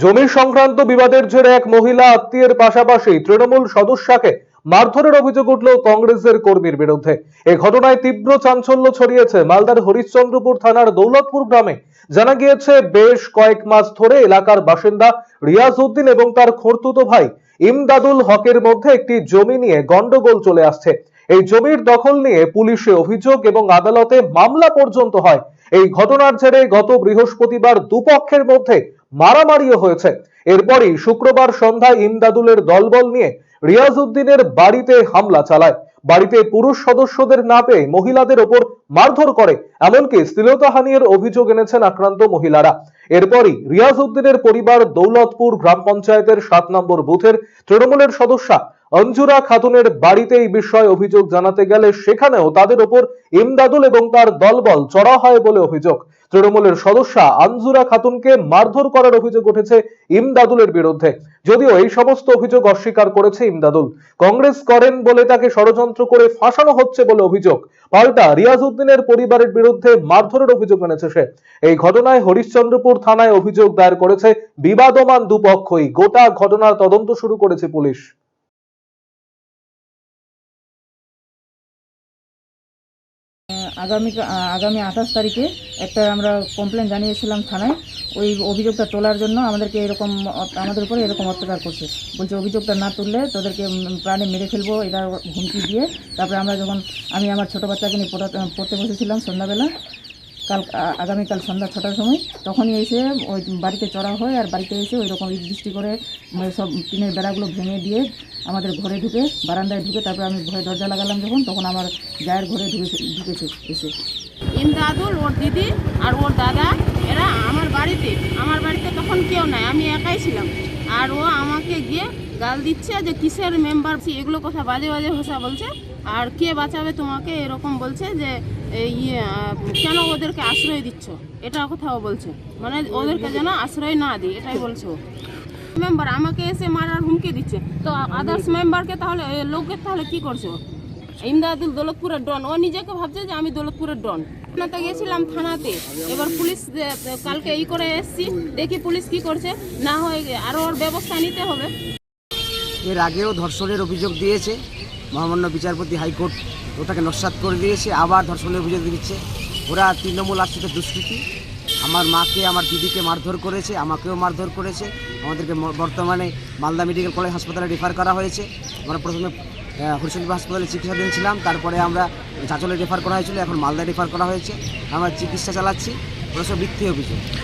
জমি সংক্রান্ত বিবাদের জেরে এক মহিলা আত্মীয়ের পাশাপাশি তৃণমূল সদস্যাকে মারধরের অভিযোগ উঠল কংগ্রেসের কর্মীর বিরুদ্ধে। এ ঘটনায় তীব্র চাঞ্চল্য ছড়িয়েছে মালদার হরিশ্চন্দ্রপুর থানার দৌলতপুর গ্রামে। জানা গিয়েছে, বেশ কয়েক মাস ধরে এলাকার বাসিন্দা রিয়াজ উদ্দিন এবং তার খর্তুতো ভাই ইমদাদুল হকের মধ্যে একটি জমি নিয়ে গন্ডগোল চলে আসছে। এই জমির দখল নিয়ে পুলিশে অভিযোগ এবং আদালতে মামলা পর্যন্ত হয়। এই ঘটনার জেরে গত বৃহস্পতিবার দুপক্ষের মধ্যে মারামারিও হয়েছে। এরপরই শুক্রবার সন্ধ্যায় ইমদাদুলের দলবল নিয়ে রিয়াজ উদ্দিনের বাড়িতে হামলা চালায়। বাড়িতে পুরুষ সদস্যদের না পেয়ে মহিলাদের ওপর মারধর করে, এমনকি শ্লীলতাহানির অভিযোগ এনেছেন আক্রান্ত মহিলারা। এরপরই রিয়াজ উদ্দিনের পরিবার দৌলতপুর গ্রাম পঞ্চায়েতের সাত নম্বর বুথের তৃণমূলের সদস্যা অঞ্জুরা খাতুনের বাড়িতে এই বিষয়ে অভিযোগ জানাতে গেলে সেখানেও তাদের ওপর ইমদাদুল এবং তার দলবল চড়া হয় বলে অভিযোগ। তৃণমূলের সদস্যা আঞ্জুরা খাতুনকে মারধর করার অভিযোগ উঠেছে ইমদাদুলের বিরুদ্ধে। যদিও এই সমস্ত অভিযোগ অস্বীকার করেছে ইমদাদুল। কংগ্রেস করেন বলে তাকে ষড়যন্ত্র করে ফাঁসানো হচ্ছে বলে অভিযোগ। পাল্টা রিয়াজ উদ্দিনের পরিবারের বিরুদ্ধে মারধরের অভিযোগ এনেছে সে। এই ঘটনায় হরিশ্চন্দ্রপুর থানায় অভিযোগ দায়ের করেছে বিবাদমান দুপক্ষই। গোটা ঘটনার তদন্ত শুরু করেছে পুলিশ। আগামী আগামী আঠাশ তারিখে একটা আমরা কমপ্লেন জানিয়েছিলাম থানায়। ওই অভিযোগটা তোলার জন্য আমাদেরকে এরকম আমাদের উপরে এরকম অত্যাচার করছে। বলছে অভিযোগটা না তুললে তোদেরকে প্রাণে মেরে ফেলব এটা হুমকি দিয়ে। তারপরে আমরা যখন আমি আমার ছোটো বাচ্চাকে নিয়ে পড়াতে পড়তে বসেছিলাম সন্ধ্যাবেলা কাল আগামীকাল সন্ধ্যা ছটার সময় তখনই এসে ওই বাড়িতে চড়া হয় আর বাড়িতে এসে ওই রকম বৃষ্টি করে উম, সব টিনের বেড়াগুলো ভেঙে দিয়ে আমাদের ঘরে ঢুকে বারান্দায় ঢুকে তারপরে আমি ভয়ে দরজা লাগালাম যখন তখন আমার জায়ের ঘরে ঢুকে ঢুকেছে এসে। ইমদাদুল ওর দিদি আর ওর দাদা এরা আমার বাড়িতে। আমার বাড়িতে তখন কেউ নাই আমি একাই ছিলাম। আর ও আমাকে গিয়ে গাল দিচ্ছে যে কিসের মেম্বার এগুলো কথা বাজে বাজে ভাষা বলছে। আর কে বাঁচাবে তোমাকে এরকম বলছে যে ইয়ে, কেন ওদেরকে আশ্রয় দিচ্ছ? এটা কথাও বলছে। মানে ওদেরকে যেন আশ্রয় না দিই এটাই বলছে মেম্বার আমাকে এসে মারার হুমকি দিচ্ছে। তো আদার্স মেম্বারকে তাহলে লোকের তাহলে কি করছে? ইমদাদুল দৌলতপুরের ডন। ও নিজেকে ভাবছে যে আমি দৌলতপুরের ডন। থানাতে গেছিলাম থানাতে। এবার পুলিশ কালকে ই করে এসছি। দেখি পুলিশ কি করছে। না হয় আরও ওর ব্যবস্থা নিতে হবে। এর আগেও ধর্ষণের অভিযোগ দিয়েছে। মহামান্য বিচারপতি হাইকোর্ট ওটাকে নস্বাত করে দিয়েছে। আবার ধর্ষণের অভিযোগ দিচ্ছে। ওরা তৃণমূল আশ্রিত দুষ্কৃতী। আমার মাকে, আমার দিদিকে মারধর করেছে, আমাকেও মারধর করেছে। আমাদেরকে বর্তমানে মালদা মেডিকেল কলেজ হাসপাতালে রেফার করা হয়েছে। আমরা প্রথমে হরিশচন্দ্র হাসপাতালে চিকিৎসাধীন ছিলাম, তারপরে আমরা চাঁচলে রেফার করা হয়েছিল, এখন মালদা রেফার করা হয়েছে। আমরা চিকিৎসা চালাচ্ছি ওরা সব বৃত্তি অভিযোগ।